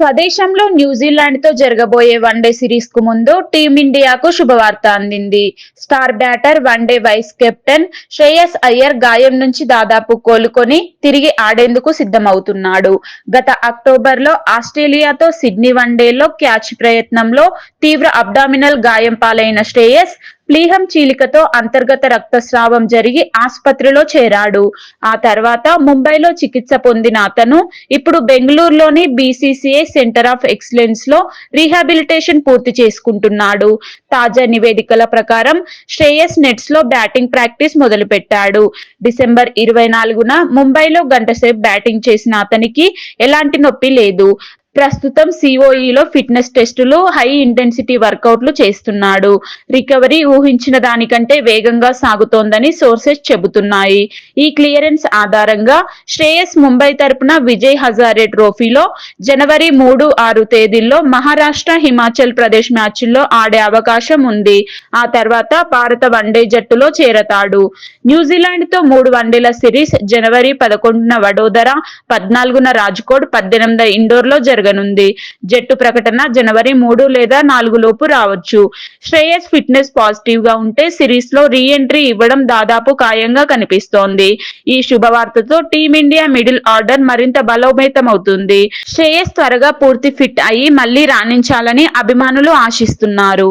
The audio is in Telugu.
స్వదేశంలో న్యూజిలాండ్తో జరగబోయే వన్డే సిరీస్కు ముందు టీమిండియాకు శుభవార్త అందింది. Star batter one day vice captain Shreyas Iyer గాయం నుంచి దాదాపు కోలుకొని తిరిగి ఆడేందుకు సిద్ధమవుతున్నాడు. గత అక్టోబర్లో ఆస్ట్రేలియాతో సిడ్నీ వన్డేలో క్యాచ్ ప్రయత్నంలో తీవ్ర అబ్డామినల్ గాయం పాలైన శ్రేయస్ ప్లీహం చీలికతో అంతర్గత రక్తస్రావం జరిగి ఆసుపత్రిలో చేరాడు. ఆ తర్వాత ముంబైలో చికిత్స పొందిన అతను ఇప్పుడు బెంగళూరులోని బీసీసీఐ సెంటర్ ఆఫ్ ఎక్సలెన్స్లో రీహాబిలిటేషన్ పూర్తి చేసుకుంటున్నాడు. తాజా నివేదికల ప్రకారం శ్రేయస్ నెట్స్లో బ్యాటింగ్ ప్రాక్టీస్ మొదలుపెట్టాడు. డిసెంబర్ ఇరవై నాలుగున ముంబైలో గంటసేపు బ్యాటింగ్ చేసిన అతనికి ఎలాంటి నొప్పి లేదు. ప్రస్తుతం సిఓఈలో ఫిట్నెస్ టెస్టులు హై ఇంటెన్సిటీ వర్కౌట్లు చేస్తున్నాడు. రికవరీ ఊహించిన దానికంటే వేగంగా సాగుతోందని సోర్సెస్ చెబుతున్నాయి. ఈ క్లియరెన్స్ ఆధారంగా శ్రేయస్ ముంబై తరపున విజయ్ హజారే ట్రోఫీలో జనవరి మూడు ఆరు తేదీల్లో మహారాష్ట్ర హిమాచల్ ప్రదేశ్ మ్యాచ్ల్లో ఆడే అవకాశం ఉంది. ఆ తర్వాత భారత వన్డే జట్టులో చేరతాడు. న్యూజిలాండ్తో మూడు వన్డేల సిరీస్ జనవరి పదకొండున వడోదర పద్నాలుగున రాజ్కోట్ పద్దెనిమిది ఇండోర్లో జరగనుంది. జట్టు ప్రకటన జనవరి మూడు లేదా నాలుగు లోపు రావచ్చు. శ్రేయస్ ఫిట్నెస్ పాజిటివ్గా ఉంటే సిరీస్లో రీ ఎంట్రీ ఇవ్వడం దాదాపు ఖాయంగా కనిపిస్తోంది. ఈ శుభవార్తతో టీమిండియా మిడిల్ ఆర్డర్ మరింత బలోపేతమవుతుంది. శ్రేయస్ త్వరగా పూర్తి ఫిట్ అయ్యి మళ్ళీ రాణించాలని అభిమానులు ఆశిస్తున్నారు.